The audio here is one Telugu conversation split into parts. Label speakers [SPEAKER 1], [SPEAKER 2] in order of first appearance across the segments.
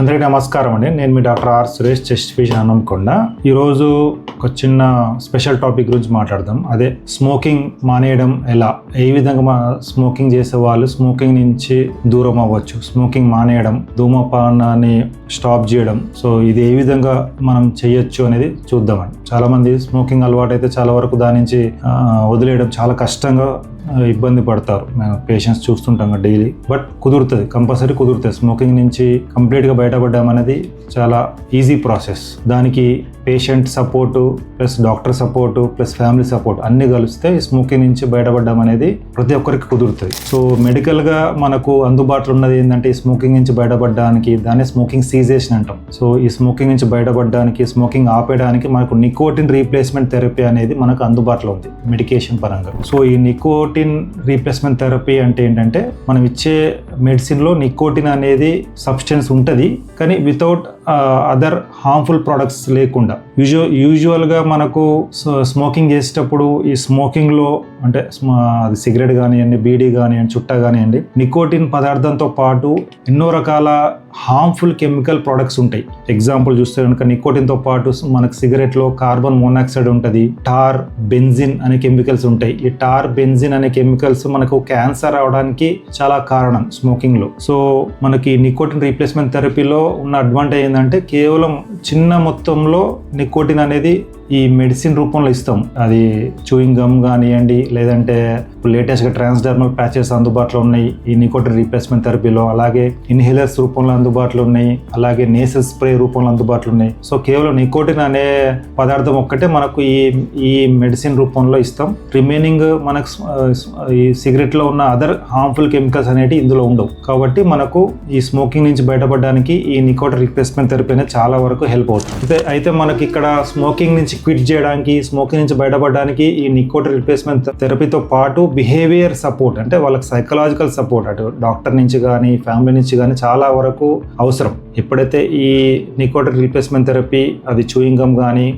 [SPEAKER 1] అందరికీ నమస్కారం అండి. నేను మీ doctor R Suresh chest physician Hanamkonda ఈరోజు ఒక చిన్న స్పెషల్ టాపిక్ గురించి మాట్లాడదాం. అదే స్మోకింగ్ మానేయడం ఎలా? ఏ విధంగా మా స్మోకింగ్ చేసే వాళ్ళు స్మోకింగ్ నుంచి దూరం అవ్వచ్చు? స్మోకింగ్ మానేయడం ధూమపానాన్ని స్టాప్ చేయడం. సో ఇది ఏ విధంగా మనం చేయొచ్చు అనేది చూద్దామండి. చాలా మంది స్మోకింగ్ అలవాటు అయితే చాలా వరకు దాని నుంచి వదిలేయడం చాలా కష్టంగా ఇబ్బంది పడతారు. మేము పేషెంట్స్ చూస్తుంటాం డైలీ బట్ కుదురుతుంది కంపల్సరీ కుదురుతుంది. స్మోకింగ్ నుంచి కంప్లీట్గా బయటపడ్డామనేది అనేది చాలా ఈజీ ప్రాసెస్ దానికి patient support plus doctor support plus family support అన్ని కలిస్తే ఈ స్మోకింగ్ నుంచి బయటపడడం అనేది ప్రతి ఒక్కరికి కుదురుతుంది. సో మెడికల్గా మనకు అందుబాటులో ఉన్నది ఏంటంటే ఈ స్మోకింగ్ నుంచి బయటపడడానికి దాన్ని స్మోకింగ్ సీజేషన్ అంటాం. సో ఈ స్మోకింగ్ నుంచి బయటపడడానికి స్మోకింగ్ ఆపేయడానికి మనకు నికోటిన్ రీప్లేస్మెంట్ థెరపీ అనేది మనకు అందుబాటులో ఉంది మెడికేషన్ పరంగా. సో ఈ నికోటిన్ రీప్లేస్మెంట్ థెరపీ అంటే ఏంటంటే మనం ఇచ్చే మెడిసిన్లో నికోటిన్ అనేది సబ్స్టెన్స్ ఉంటుంది. కానీ వితౌట్ అదర్ హార్మ్ఫుల్ ప్రొడక్ట్స్ లేకుండా. యూజువల్ యూజువల్గా మనకు స్మోకింగ్ చేసేటప్పుడు ఈ స్మోకింగ్లో అంటే అది సిగరెట్ కానివ్వండి బీడీ కానివ్వండి చుట్టా కానివ్వండి నికోటిన్ పదార్థంతో పాటు ఎన్నో రకాల హార్మ్ఫుల్ కెమికల్ ప్రొడక్ట్స్ ఉంటాయి. ఎగ్జాంపుల్ చూస్తే కనుక నికోటిన్తో పాటు మనకు సిగరెట్లో కార్బన్ మోనాక్సైడ్ ఉంటుంది. టార్ బెంజిన్ అనే కెమికల్స్ ఉంటాయి. ఈ టార్ బెంజిన్ అనే కెమికల్స్ మనకు క్యాన్సర్ అవడానికి చాలా కారణం. స్మోకింగ్లో. సో మనకి నికోటిన్ రీప్లేస్మెంట్ థెరపీలో ఉన్న అడ్వాంటేజ్ ఏంటంటే కేవలం చిన్న మొత్తంలో నికోటిన్ అనేది ఈ మెడిసిన్ రూపంలో ఇస్తాం. అది చూయింగ్ గమ్ కానివ్వండి లేదంటే లేటెస్ట్గా ట్రాన్స్డర్మల్ ప్యాచెస్ అందుబాటులో ఉన్నాయి. ఈ నికోటిన్ రీప్లేస్మెంట్ థెరపీలో అలాగే ఇన్హేలర్స్ రూపంలో అందుబాటులో ఉన్నాయి. అలాగే నేసల్ స్ప్రే రూపంలో అందుబాటులో ఉన్నాయి. సో కేవలం నికోటిన్ అనే పదార్థం ఒక్కటే మనకు ఈ ఈ మెడిసిన్ రూపంలో ఇస్తాం. రిమైనింగ్ మనకు ఈ సిగరెట్లో ఉన్న అదర్ హార్మ్ఫుల్ కెమికల్స్ అనేవి ఇందులో ఉండవు. కాబట్టి మనకు ఈ స్మోకింగ్ నుంచి బయటపడడానికి ఈ నికోటిన్ రీప్లేస్మెంట్ థెరపీ అనేది చాలా వరకు హెల్ప్ అవుతుంది. అయితే అయితే మనకి ఇక్కడ స్మోకింగ్ నుంచి క్విట్ చేయడానికి స్మోకింగ్ నుంచి బయటపడడానికి ఈ నికోటిన్ రిప్లేస్మెంట్ థెరపీతో పాటు బిహేవియర్ సపోర్ట్ అంటే వాళ్ళకి సైకలాజికల్ సపోర్ట్ అటు డాక్టర్ నుంచి కానీ ఫ్యామిలీ నుంచి కానీ చాలా వరకు అవసరం. ఎప్పుడైతే ఈ నికోటిన్ రిప్లేస్మెంట్ థెరపీ అది చూయింగం కానీ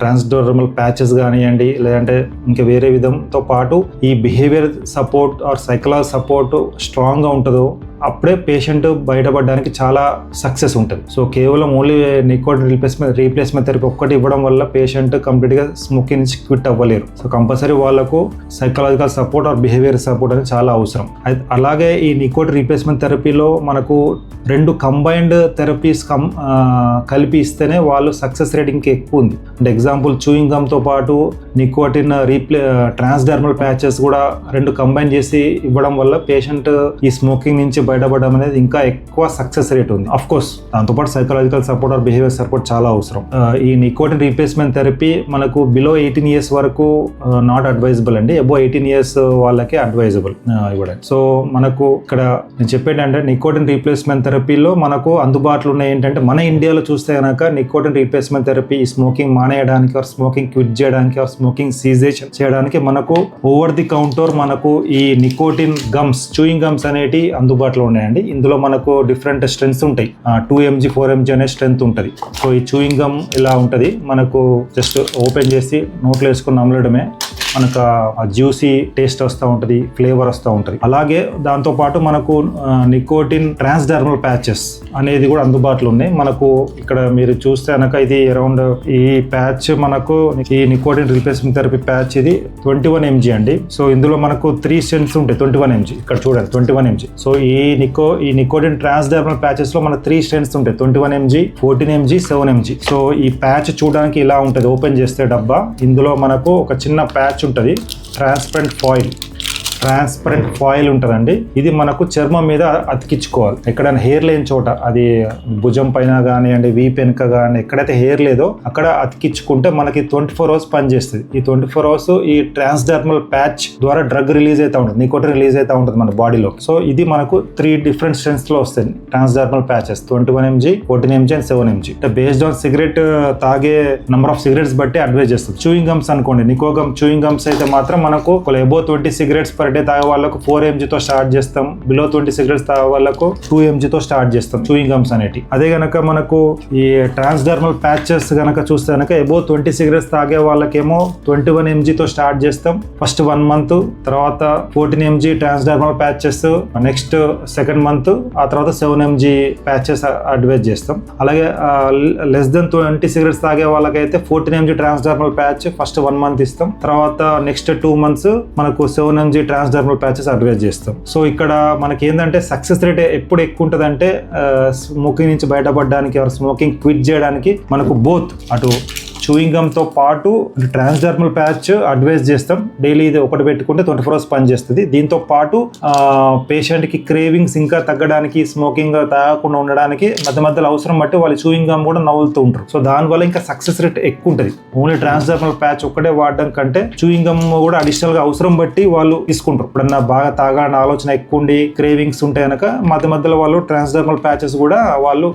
[SPEAKER 1] ట్రాన్స్డోరమల్ ప్యాచెస్ కానివ్వండి లేదంటే ఇంకా వేరే విధంతో పాటు ఈ behaviour support or psychology support స్ట్రాంగ్గా ఉంటుందో అప్పుడే పేషెంట్ బయటపడడానికి చాలా సక్సెస్ ఉంటుంది. సో కేవలం only nicotine replacement replacement therapy ఒక్కటి ఇవ్వడం వల్ల పేషెంట్ కంప్లీట్గా స్మోకింగ్ నుంచి క్విట్ అవ్వలేరు. సో కంపల్సరీ వాళ్ళకు psychological support or behaviour support అనేది చాలా అవసరం. అయితే అలాగే ఈ నికోటిన్ రీప్లేస్మెంట్ థెరపీలో మనకు రెండు కంబైన్డ్ థెరపీస్ కం కలిపి ఇస్తేనే వాళ్ళు సక్సెస్ రేట్ ఇంకా ఎక్కువ ఉంది. అంటే ఎగ్జాంపుల్ చూయింగ్ గమ్తో పాటు నికోటిన్ రీప్లే ట్రాన్స్డర్మల్ ప్యాచెస్ కూడా రెండు కంబైన్ చేసి ఇవ్వడం వల్ల పేషెంట్ ఈ స్మోకింగ్ నుంచి బయటపడడం అనేది ఇంకా ఎక్కువ సక్సెస్ రేట్ ఉంది. అఫ్ కోర్స్ దాంతోపాటు psychological support or behaviour support చాలా అవసరం. ఈ నికోటిన్ రీప్లేస్మెంట్ థెరపీ మనకు బిలో ఎయిటీన్ ఇయర్స్ వరకు నాట్ అడ్వైజబుల్ అండి. అబో ఎయిటీన్ ఇయర్స్ వాళ్ళకి అడ్వైజబుల్ ఇవ్వడానికి. సో మనకు ఇక్కడ నేను చెప్పేది అంటే నికోటిన్ రీప్లేస్మెంట్ థెరపీలో మనకు అందుబాటులో ఉన్నాయి ఏంటంటే మన ఇండియాలో చూస్తే కనుక నికోటిన్ రీప్లేస్మెంట్ థెరపీ స్మోకింగ్ మానేయడానికి ఆర్ స్మోకింగ్ క్విట్ చేయడానికి ఆర్ స్మోకింగ్ సీజేషన్ చేయడానికి మనకు ఓవర్ ది కౌంటర్ మనకు ఈ నికోటిన్ గమ్స్ చూయింగ్ గమ్స్ అనేటి అందుబాటులో ఉన్నాయండి. ఇందులో మనకు డిఫరెంట్ స్ట్రెంగ్స్ ఉంటాయి. టూ ఎంజీ ఫోర్ ఎంజీ అనే స్ట్రెంత్ ఉంటుంది. సో ఈ చూయింగ్ గమ్ ఇలా ఉంటుంది. మనకు జస్ట్ ఓపెన్ చేసి నోట్లో వేసుకుని నమలడమే మనకు జ్యూసీ టేస్ట్ వస్తూ ఉంటుంది ఫ్లేవర్ వస్తూ ఉంటుంది. అలాగే దాంతోపాటు మనకు నికోటిన్ ట్రాన్స్డర్మల్ ప్యాచెస్ అనేది కూడా అందుబాటులో ఉన్నాయి. మనకు ఇక్కడ మీరు చూస్తే కనుక ఇది అరౌండ్ ఈ ప్యాచ్ మనకు ఈ నికోటిన్ రీప్లేస్మెంట్ థెరపీ ప్యాచ్ ఇది ట్వంటీ వన్ ఎంజీ అండి. సో ఇందులో మనకు త్రీ స్టెన్స్ ఉంటాయి ట్వంటీ వన్ ఎంజీ. ఇక్కడ చూడండి ట్వంటీ వన్ ఎంజీ. సో ఈ నికో ఈ నికోటిన్ ట్రాన్స్డర్మల్ ప్యాచెస్లో మన త్రీ స్టెన్స్ ఉంటాయి twenty one mg fourteen mg seven mg. So ఈ ప్యాచ్ చూడడానికి ఇలా ఉంటుంది ఓపెన్ చేస్తే డబ్బా. ఇందులో మనకు ఒక చిన్న ప్యాచ్ ఉంటుంది. Transparent foil. ట్రాన్స్పరెంట్ ఫాయిల్ ఉంటుందండి. ఇది మనకు చర్మం మీద అతికించుకోవాలి. ఎక్కడైనా హెయిర్ లేని చోట అది భుజం పైన కానివ్వండి వీ వెనుక కానీ ఎక్కడైతే హెయిర్ లేదో అక్కడ అతికించుకుంటే మనకి ట్వంటీ ఫోర్ అవర్స్ పనిచేస్తుంది ఈ ట్వంటీ ఫోర్ అవర్స్ ఈ ట్రాన్స్డర్మల్ ప్యాచ్ ద్వారా డ్రగ్ రిలీజ్ అవుతా ఉంటుంది. నికోటిన్ రిలీజ్ అవుతా ఉంటుంది మన బాడీలో సో ఇది మనకు త్రీ డిఫరెంట్ స్ట్రెంత్స్లో వస్తాయి. Transdermal patches twenty one mg fourteen mg and seven mg. అంటే బేస్డ్ ఆన్ సిగరెట్ తాగే నెంబర్ ఆఫ్ సిగరెట్స్ బట్టి అడ్వైజ్ చేస్తుంది. చూయింగ్ గమ్స్ అనుకోండి నికో గమ్ చూయింగ్ గమ్స్ అయితే మాత్రం మనకు ఒక above twenty cigarettes per per day తాగే వాళ్ళకు ఫోర్ ఎంజీతో స్టార్ట్ చేస్తాం. బిలో ట్వంటీ సిగరెట్స్ తాగే వాళ్ళకు టూ ఎంజీతో స్టార్ట్ చేస్తాం చూయింగ్ గమ్స్ అనేటి అదే గనక మనకు ఈ ట్రాన్స్డర్మల్ ప్యాచెస్ గనక చూస్తే కనుక ఎబో ట్వంటీ సిగరెట్స్ తాగే వాళ్ళకేమో ట్వంటీ వన్ ఎంజీతో స్టార్ట్ చేస్తాం. ఫస్ట్ వన్ మంత్ తర్వాత fourteen mg transdermal patches next second month ఆ తర్వాత సెవెన్ ఎంజీ ప్యాచెస్ అడ్వైజ్ చేస్తాం. అలాగే లెస్ దెన్ ట్వంటీ సిగరెట్స్ తాగే వాళ్ళకైతే fourteen mg transdermal patch first one month ఇస్తాం. తర్వాత నెక్స్ట్ టూ మంత్స్ మనకు seven mg transdermal patches advise చేస్తాం. సో ఇక్కడ మనకి ఏంటంటే సక్సెస్ రేట్ ఎప్పుడు ఎక్కువ ఉంటుంది అంటే స్మోకింగ్ నుంచి బయటపడడానికి ఎవరు స్మోకింగ్ క్విట్ చేయడానికి మనకు బోత్ అటు చూయింగ్ గమ్తో పాటు ట్రాన్స్డర్మల్ ప్యాచ్ అడ్వైజ్ చేస్తాం. డైలీ ఇది ఒకటి పెట్టుకుంటే ట్వంటీ ఫోర్ అవర్స్ పనిచేస్తుంది దీంతో పాటు పేషెంట్కి క్రేవింగ్స్ ఇంకా తగ్గడానికి స్మోకింగ్ తాగకుండా ఉండడానికి మధ్య మధ్యలో అవసరం బట్టి వాళ్ళు చూయింగ్ గమ్ కూడా నవ్వులుతూ ఉంటారు. సో దానివల్ల ఇంకా సక్సెస్ రేట్ ఎక్కువ ఉంటుంది. ఓన్లీ ట్రాన్స్డర్మల్ ప్యాచ్ ఒక్కటే వాడడం కంటే చూయింగ్ గమ్ కూడా అడిషనల్గా అవసరం బట్టి వాళ్ళు తీసుకుంటారు. ఇప్పుడన్నా బాగా తాగాలని ఆలోచన ఎక్కువ ఉండి క్రేవింగ్స్ ఉంటే కనుక మధ్య మధ్యలో వాళ్ళు ట్రాన్స్డర్మల్ ప్యాచెస్ కూడా వాళ్ళు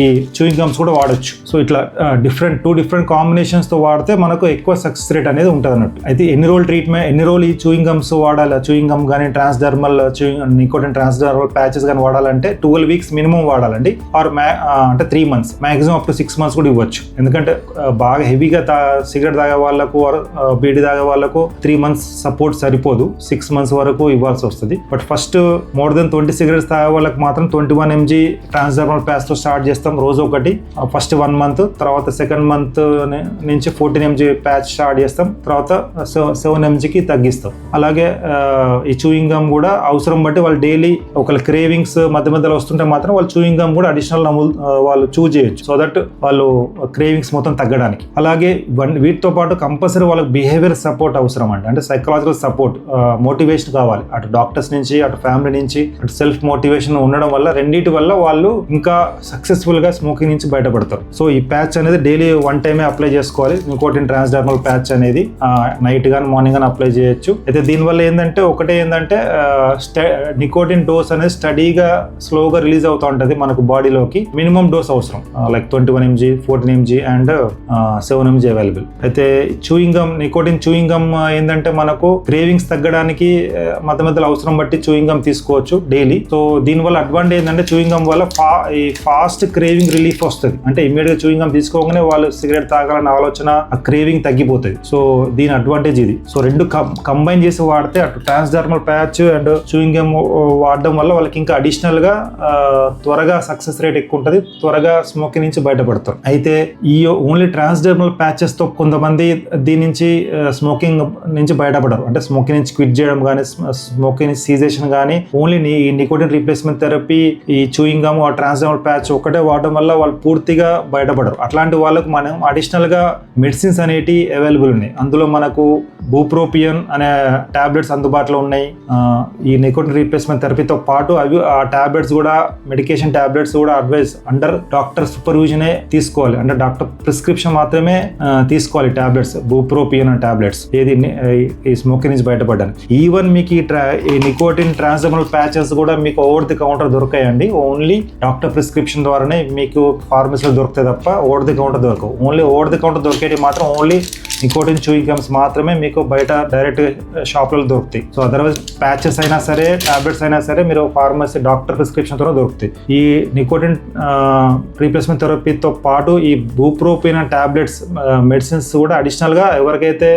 [SPEAKER 1] ఈ చూయింగ్ గమ్స్ కూడా వాడొచ్చు. సో ఇట్లా డిఫరెంట్ టూ డిఫరెంట్ కాంబినేషన్ కాంబినేషన్స్తో వాడితే మనకు ఎక్కువ సక్సెస్ రేట్ అనేది ఉంటుంది అన్నట్టు అయితే ఎన్ని రోజులు ట్రీట్మెంట్ ఎన్ని రోజులు ఈ చూయింగ్ గమ్స్ వాడాలి? చూయింగ్ గమ్ కానీ ట్రాన్స్డర్మల్ నికోటిన్ ట్రాన్స్డర్మల్ ప్యాచెస్ కానీ వాడాలంటే ట్వెల్వ్ వీక్స్ మినిమం వాడాలండి. ఆర్ మ్యా uh, అంటే three months maximum up to six months కూడా ఇవ్వచ్చు. ఎందుకంటే uh, బాగా హెవీగా తా సిగరెట్ తాగే వాళ్ళకు uh, బీడి తాగే వాళ్ళకు త్రీ మంత్స్ సపోర్ట్ సరిపోదు. సిక్స్ మంత్స్ వరకు ఇవ్వాల్సి వస్తుంది. But first more then twenty cigarettes తాగే వాళ్ళకి మాత్రం ట్వంటీ వన్ ఎంజీ ట్రాన్స్డర్మల్ ప్యాచ్తో స్టార్ట్ చేస్తాం రోజు ఒకటి. ఫస్ట్ వన్ మంత్ తర్వాత సెకండ్ మంత్ నుంచి ఫోర్టీన్ ఎంజీ ప్యాచ్ స్టార్ట్ చేస్తాం. తర్వాత సెవెన్ ఎంజీకి తగ్గిస్తాం. అలాగే ఈ చూయింగ్ గమ్ కూడా అవసరం బట్టి వాళ్ళు డైలీ ఒకళ్ళ క్రేవింగ్స్ మధ్య మధ్యలో వస్తుంటే మాత్రం వాళ్ళు చూయింగ్ గమ్ కూడా అడిషనల్ నమూలు వాళ్ళు చూజ్ చేయొచ్చు. సో దట్ వాళ్ళు క్రేవింగ్స్ మొత్తం తగ్గడానికి. అలాగే వన్- వీటితో పాటు కంపల్సరీ వాళ్ళకి బిహేవియర్ సపోర్ట్ అవసరం అండి. అంటే సైకలాజికల్ సపోర్ట్ మోటివేషన్ కావాలి. అటు డాక్టర్స్ నుంచి అటు ఫ్యామిలీ నుంచి అటు సెల్ఫ్ మోటివేషన్ ఉండడం వల్ల రెండింటి వల్ల వాళ్ళు ఇంకా సక్సెస్ఫుల్గా స్మోకింగ్ నుంచి బయటపడతారు. సో ఈ ప్యాచ్ అనేది డైలీ వన్ టైమే అప్లై అప్లై చేసుకోవాలి. నికోటిన్ ట్రాన్స్డర్మల్ ప్యాచ్ అనేది నైట్ కానీ మార్నింగ్ కానీ అప్లై చేయొచ్చు. అయితే దీనివల్ల ఏంటంటే ఒకటే ఏంటంటే నికోటిన్ డోస్ అనేది స్టడీగా స్లోగా రిలీజ్ అవుతూ ఉంటుంది మనకు బాడీలోకి మినిమం డోస్ అవసరం. Like twenty one mg fourteen mg and seven mg available అయితే chewing gum nicotine chewing gum ఏంటంటే మనకు క్రేవింగ్స్ తగ్గడానికి మధ్య మధ్యలో అవసరం బట్టి చూయింగ్ గమ్ తీసుకోవచ్చు డైలీ సో దీనివల్ల అడ్వాంటేజ్ ఏంటంటే చూయింగ్ గమ్ వల్ల ఫా ఈ ఫాస్ట్ క్రేవింగ్ రిలీఫ్ వస్తుంది. అంటే ఇమీడియట్గా చూయింగ్ గమ్ తీసుకోగానే వాళ్ళు సిగరెట్ తాగాలన్న ఆలోచన ఆ క్రేవింగ్ తగ్గిపోతుంది సో దీని అడ్వాంటేజ్ ఇది. సో రెండు కంబైన్ చేసి వాడితే అటు transdermal patch and chewing gum వాడడం వల్ల వాళ్ళకి ఇంకా అడిషనల్గా త్వరగా సక్సెస్ రేట్ ఎక్కువ ఉంటుంది. త్వరగా స్మోకింగ్ నుంచి బయటపడతారు. అయితే ఈ ఓన్లీ ట్రాన్స్డర్మల్ ప్యాచెస్తో కొంతమంది దీని నుంచి స్మోకింగ్ నుంచి బయటపడరు. అంటే స్మోకింగ్ నుంచి క్విట్ చేయడం కానీ స్మోకింగ్ నుంచి సీజేషన్ కానీ ఓన్లీ నీ నికోటిన్ రీప్లేస్మెంట్ థెరపీ ఈ చూయింగ్ గమ్ ఆ ట్రాన్స్డర్మల్ ప్యాచ్ ఒకటే వాడడం వల్ల వాళ్ళు పూర్తిగా బయటపడరు. అట్లాంటి వాళ్ళకు మనం అడిషనల్ జనరల్గా మెడిసిన్స్ అనేటి అవైలబుల్ ఉన్నాయి. అందులో మనకు బూప్రోపియన్ అనే ట్యాబ్లెట్స్ అందుబాటులో ఉన్నాయి. ఈ నికోటిన్ రీప్లేస్మెంట్ థెరపీతో పాటు అవి ఆ టాబ్లెట్స్ కూడా మెడికేషన్ టాబ్లెట్స్ కూడా అడ్వైస్ అండర్ డాక్టర్ సూపర్విజనే తీసుకోవాలి. అంటే డాక్టర్ ప్రిస్క్రిప్షన్ మాత్రమే తీసుకోవాలి టాబ్లెట్స్ బూప్రోపియన్ అనే టాబ్లెట్స్ ఏది ఈ స్మోకింగ్ నుంచి బయటపడ్డాను. ఈవెన్ మీకు ఈ ట్రా ఈ నికోటిన్ ట్రాన్స్డర్మల్ ప్యాచెస్ కూడా మీకు ఓవర్ ది కౌంటర్ దొరకాయండి. ఓన్లీ డాక్టర్ ప్రిస్క్రిప్షన్ ద్వారానే మీకు ఫార్మసీలో దొరుకుతాయి తప్ప ఓవర్ ది కౌంటర్ దొరకవు. ఓన్లీ ఓవర్ ది కౌంటర్ దొరికేటి మాత్రం ఓన్లీ నికోటిన్ చూయింగ్ గమ్స్ మాత్రమే మీకు బయట డైరెక్ట్ షాప్లలో దొరుకుతాయి. సో అదర్వైజ్ ప్యాచెస్ అయినా సరే టాబ్లెట్స్ అయినా సరే మీరు ఫార్మసీ డాక్టర్ ప్రిస్క్రిప్షన్ ద్వారా దొరుకుతాయి. ఈ నికోటిన్ రీప్లేస్మెంట్ థెరపీతో పాటు ఈ బూప్రోపిన్ టాబ్లెట్స్ మెడిసిన్స్ కూడా అడిషనల్గా ఎవరికైతే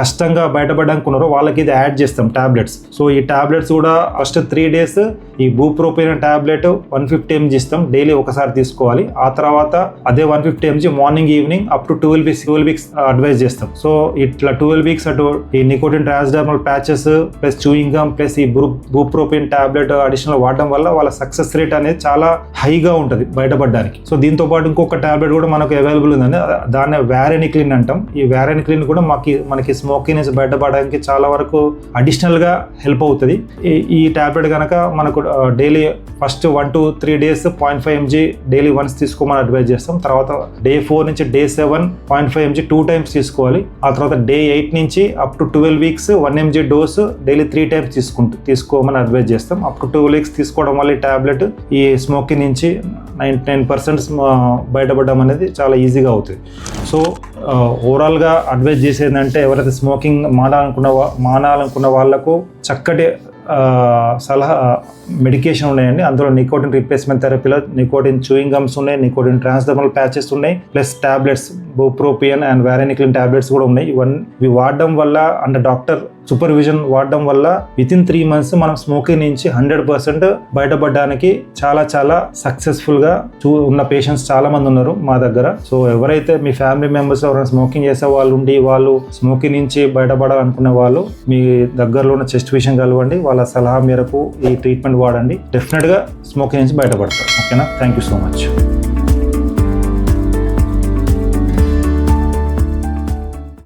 [SPEAKER 1] కష్టంగా బయటపడడానికి ఉన్నారో వాళ్ళకి ఇది యాడ్ చేస్తాం టాబ్లెట్స్ సో ఈ టాబ్లెట్స్ కూడా ఫస్ట్ త్రీ డేస్ ఈ bupropion tablet one fifty MG ఇస్తాం. డైలీ ఒకసారి తీసుకోవాలి. ఆ తర్వాత అదే one fifty MG morning evening up to twelve weeks twelve weeks advise చేస్తాం. సో ఇట్లా ట్వెల్వ్ వీక్స్ అటు ఈ nicotine transdermal patches plus chewing gum plus ఈ బ్రూ బూప్రోపిన్ టాబ్లెట్ అడిషనల్ వాడడం వల్ల వాళ్ళ సక్సెస్ రేట్ అనేది చాలా హైగా ఉంటుంది బయటపడడానికి. సో దీంతో పాటు ఇంకొక టాబ్లెట్ కూడా మనకు అవైలబుల్ ఉందండి. దాన్ని వ్యారెనిక్లిన్ అంటాం. ఈ వ్యారెనిక్లిన్ కూడా మాకు మనకి స్మోకింగ్ నుంచి బయటపడడానికి చాలా వరకు అడిషనల్గా హెల్ప్ అవుతుంది. ఈ- ఈ టాబ్లెట్ కనుక మనకు daily first one to three days point five mg daily once తీసుకోమని అడ్వైజ్ చేస్తాం. తర్వాత డే ఫోర్ నుంచి day seven point five mg two times తీసుకోవాలి. ఆ తర్వాత డే ఎయిట్ నుంచి up to twelve weeks one mg dose daily three times తీసుకుంటూ తీసుకోమని అడ్వైజ్ చేస్తాం. అప్ టు ట్వెల్వ్ వీక్స్ తీసుకోవడం వల్ల ఈ టాబ్లెట్ ఈ స్మోకింగ్ నుంచి నైంటీ నైన్ పర్సెంట్ బయటపడడం అనేది చాలా ఈజీగా అవుతుంది. సో ఓవరాల్గా అడ్వైజ్ చేసేది అంటే ఎవరైతే స్మోకింగ్ మానాలనుకున్న మానాలనుకున్న వాళ్ళకు చక్కటి సలహా మెడికేషన్ ఉన్నాయండి. అందులో నికోటిన్ రిప్లేస్మెంట్ థెరపీలో నికోటిన్ చూయింగ్ గమ్స్ ఉన్నాయి నికోటిన్ ట్రాన్స్డర్మల్ ప్యాచెస్ ఉన్నాయి plus tablets bupropion and varenicline tablets కూడా ఉన్నాయి. ఇవన్నీ ఇవి వాడడం వల్ల అండ్ డాక్టర్ సూపర్విజన్ వాడడం వల్ల విత్ ఇన్ త్రీ మంత్స్ మనం స్మోకింగ్ నుంచి హండ్రెడ్ పర్సెంట్ బయటపడడానికి చాలా చాలా సక్సెస్ఫుల్గా చూ ఉన్న పేషెంట్స్ చాలా మంది ఉన్నారు మా దగ్గర. సో ఎవరైతే మీ ఫ్యామిలీ మెంబర్స్ ఎవరైనా స్మోకింగ్ చేసే వాళ్ళు ఉండి వాళ్ళు స్మోకింగ్ నుంచి బయటపడాలనుకునే వాళ్ళు మీ దగ్గరలో ఉన్న చెస్ట్ విషయం కలవండి. వాళ్ళ సలహా మేరకు ఈ ట్రీట్మెంట్ వాడండి. డెఫినెట్గా స్మోకింగ్ నుంచి బయటపడతారు. ఓకేనా థ్యాంక్ యూ సో మచ్